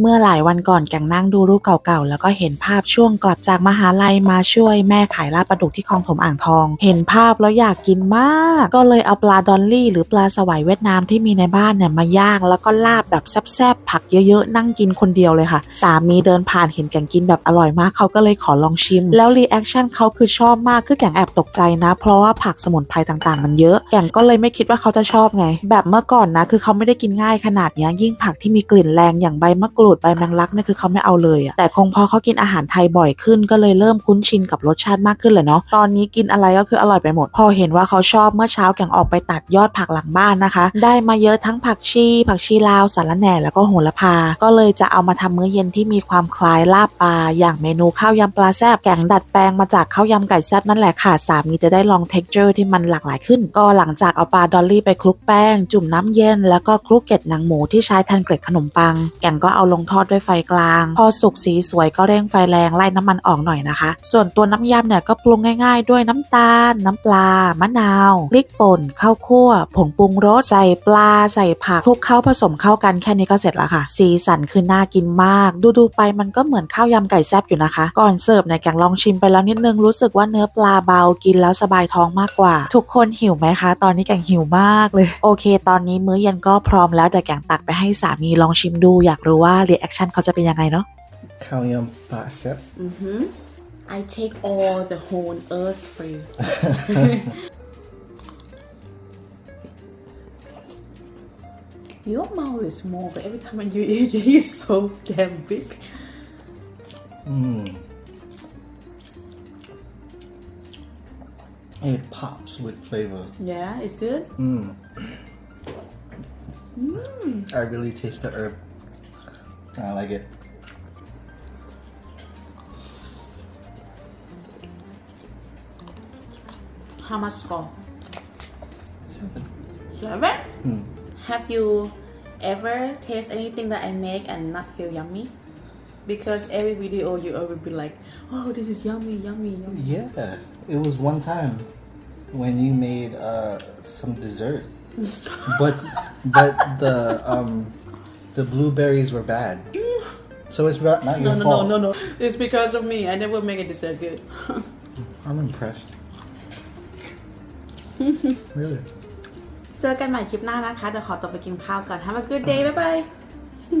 เมื่อหลายวันก่อนแกงนั่งดูรูปเก่าๆ แล้วก็เห็นภาพช่วงกลับจากมหาลัยมาช่วยแม่ขายลาบปลาดุกที่คลองถมอ่างทอง เห็นภาพแล้วอยากกินมาก ก็เลยเอาปลาดอลลี่ หรือปลาสวายเวียดนามที่มีในบ้านเนี่ยมาย่าง แล้วก็ลาบแบบแซ่บๆ ผักเยอะๆ นั่งกินคนเดียวเลยค่ะ สามีเดินผ่านเห็นแกงกินแบบอร่อยมากเขาก็เลยขอลองชิม แล้วรีแอคชั่นเขาคือชอบมากคือแกงแอบตกใจนะ เพราะว่าผักสมุนไพรต่างๆ มันเยอะ แกงก็เลยไม่คิดว่าเขาจะชอบไง แบบเมื่อก่อนนะ คือเขาไม่ได้กินง่ายขนาดนี้ยยิ่งผักที่มีกลิ่นแรงอย่างใบมะกรูดใบแมงลักเนี่ยคือเขาไม่เอาเลยอะแต่คงพอเขากินอาหารไทยบ่อยขึ้นก็เลยเริ่มคุ้นชินกับรสชาติมากขึ้นเลยเนาะตอนนี้กินอะไรก็คืออร่อยไปหมด พอเห็นว่าเขาชอบเมื่อเช้าแกงออกไปตัดยอดผักหลังบ้านนะคะ ได้มาเยอะทั้งผักชี ผักชีลาวสารแหน่แล้วก็โหระพา ก็เลยจะเอามาทำมื้อเย็นที่มีความคล้ายลาบปลาอย่างเมนูข้าวยำปลาแซบแกงดัดแปลงมาจากข้าวยำไก่แซบนั่นแหละค่ะสามีจะได้ลอง texture ที่มันหลากหลายขึ้น ก็หลังจากเอาปลาดอลลี่ไปคลุกแป้ง จุ่มน้ำเย็น แล้วก็คลุกเกล็ดหนังหมูที่ใช้แทนเกล็ดขนมปัง แกงก็เอาลงทอดด้วยไฟกลาง พอสุกสีสวยก็เร่งไฟแรงไล่น้ำมันออกหน่อยนะคะ ส่วนตัวน้ำยำเนี่ยก็ปรุงง่ายๆ ด้วยน้ำตาล น้ำปลา มะนาวพริกป่นข้าวคั่ว ผงปรุงรสใส่ปลาใส่ผักคลุกเข้าผสมเข้ากันแค่นี้ก็เสร็จแล้วค่ะ สีสันคือน่ากินมาก ดูๆไปมันก็เหมือนข้าวยำไก่แซ่บอยู่นะคะ ก่อนเสิร์ฟเนี่ยแกงลองชิมไปแล้วนิดนึงรู้สึกว่าเนื้อปลาเบากินแล้วสบายท้องมากกว่า ทุกคนหิวไหมคะ ตอนนี้แกงหิวมากเลย โอเค ตอนนี้มื้อเย็นก็พร้อมแล้วเดี๋ยวแกงตักไปให้สามีลองชิมดูอยากรู้ว่ารีแอคชั่นเขาจะเป็นยังไงเนาะ ข้าวยำปลาแซ่บ Mm-hmm. I take all the whole earth for you. Your mouth is small, but every time you eat, you eat so damn big. It pops with flavor. Yeah, it's good. I really taste the herb. I like it. How much score? Seven. Seven. Have you ever taste anything that I make and not feel yummy? Because every video you always be like, "Oh, this is yummy, yummy, yummy." Yeah, it was one time when you made uh, some dessert, but but the um, the blueberries were bad. So it's not not No, your no, fault. no, no, no. It's because of me. I never make a dessert good. I'm impressed. really. เจอกันใหม่คลิปหน้านะคะ เดี๋ยวขอตัวไปกินข้าวก่อน Have a good day บ๊ายบาย